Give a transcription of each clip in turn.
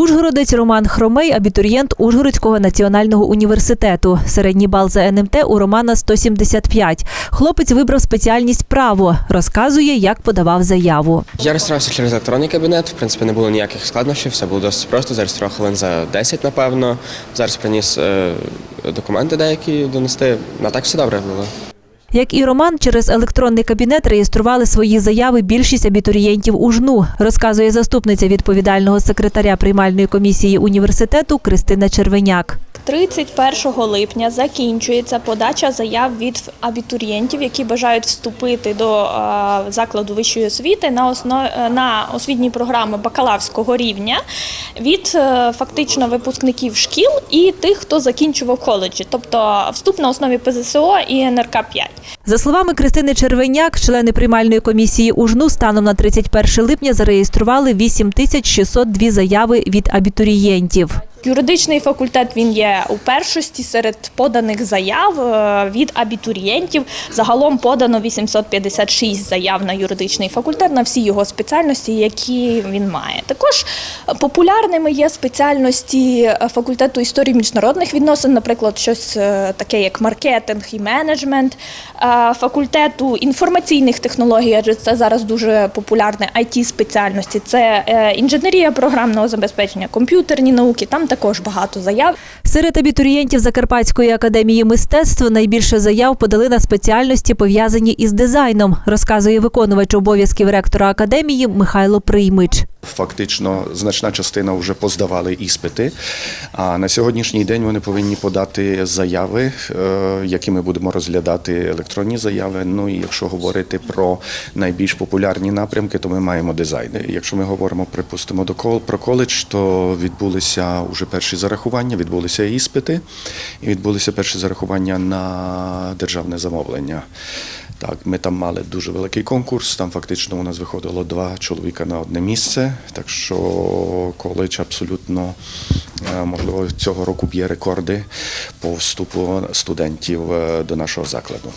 Ужгородець Роман Хромей, абітурієнт Ужгородського національного університету. Середній бал за НМТ у Романа 175. Хлопець вибрав спеціальність право. Розказує, як подавав заяву. Я реєструвався через електронний кабінет. В принципі, не було ніяких складнощів, все було досить просто. Зареєстрував хвилин за 10, напевно. Зараз приніс е, документи деякі донести. А так все добре було. Як і Роман, через електронний кабінет реєстрували свої заяви більшість абітурієнтів у жну, розказує заступниця відповідального секретаря приймальної комісії університету Кристина Червеняк. 31 липня закінчується подача заяв від абітурієнтів, які бажають вступити до е, закладу вищої освіти на основ... на освітні програми бакалаврського рівня від е, фактично випускників шкіл і тих, хто закінчував коледжі, тобто вступ на основі ПЗСО і НРК 5 За словами Кристини Червеняк, члени приймальної комісії у жну станом на 31 липня зареєстрували 8602 заяви від абітурієнтів. Юридичний факультет він є у першості серед поданих заяв е, від абітурієнтів. Загалом подано 856 заяв на юридичний факультет на всі його спеціальності, які він має. Також популярними є спеціальності е, факультету історії міжнародних відносин, наприклад, щось е, таке як маркетинг і менеджмент, факультету інформаційних технологій, адже це зараз дуже популярне it спеціальності. Це інженерія програмного забезпечення, комп'ютерні науки. Там також багато заяв. Серед абітурієнтів Закарпатської академії мистецтв найбільше заяв подали на спеціальності, пов'язані із дизайном, розказує виконувач обов'язків ректора академії Михайло Приймич. Фактично, значна частина вже поздавали іспити. А на сьогоднішній день вони повинні подати заяви, е, які ми будемо розглядати електронні заяви. Ну і якщо говорити про найбільш популярні напрямки, то ми маємо дизайн. Якщо ми говоримо, припустимо, про коледж, то відбулися вже перші зарахування, відбулися іспити і відбулися перші зарахування на державне замовлення. Так, ми там мали дуже великий конкурс. Там фактично у нас виходило два чоловіка на одне місце. Так що коледж абсолютно е, можливо цього року б'є рекорди по вступу студентів е, до нашого закладу.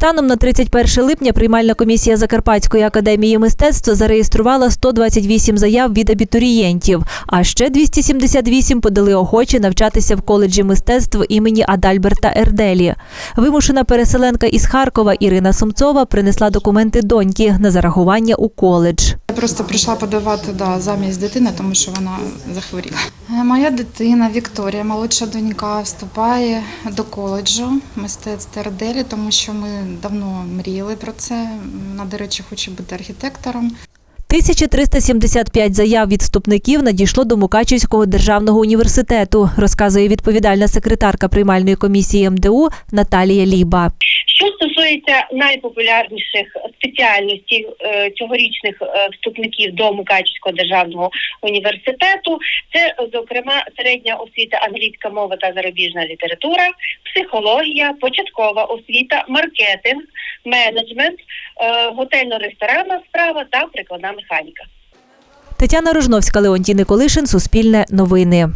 Станом на 31 липня приймальна комісія Закарпатської академії мистецтв зареєструвала 128 заяв від абітурієнтів, а ще 278 подали охочі навчатися в коледжі мистецтв імені Адальберта Ерделі. Вимушена переселенка із Харкова Ірина Сумцова принесла документи доньки на зарахування у коледж. Просто прийшла подавати да, замість дитини, тому що вона захворіла. Е, Моя дитина Вікторія, молодша донька, вступає до коледжу мистецтв Терделі, тому що ми давно мріяли про це. Вона, до речі, хоче бути архітектором. 1375 заяв від вступників надійшло до Мукачівського державного університету, розказує відповідальна секретарка приймальної комісії МДУ Наталія Ліба. Що стосується найпопулярніших спеціальностей е, цьогорічних е, вступників до Мукачівського державного університету, це зокрема середня освіта англійська мова та зарубіжна література, психологія, початкова освіта, маркетинг, менеджмент, е, готельно-ресторанна справа та прикладна механіка. Тетяна Рожновська, Леонтій Николишин, Суспільне новини.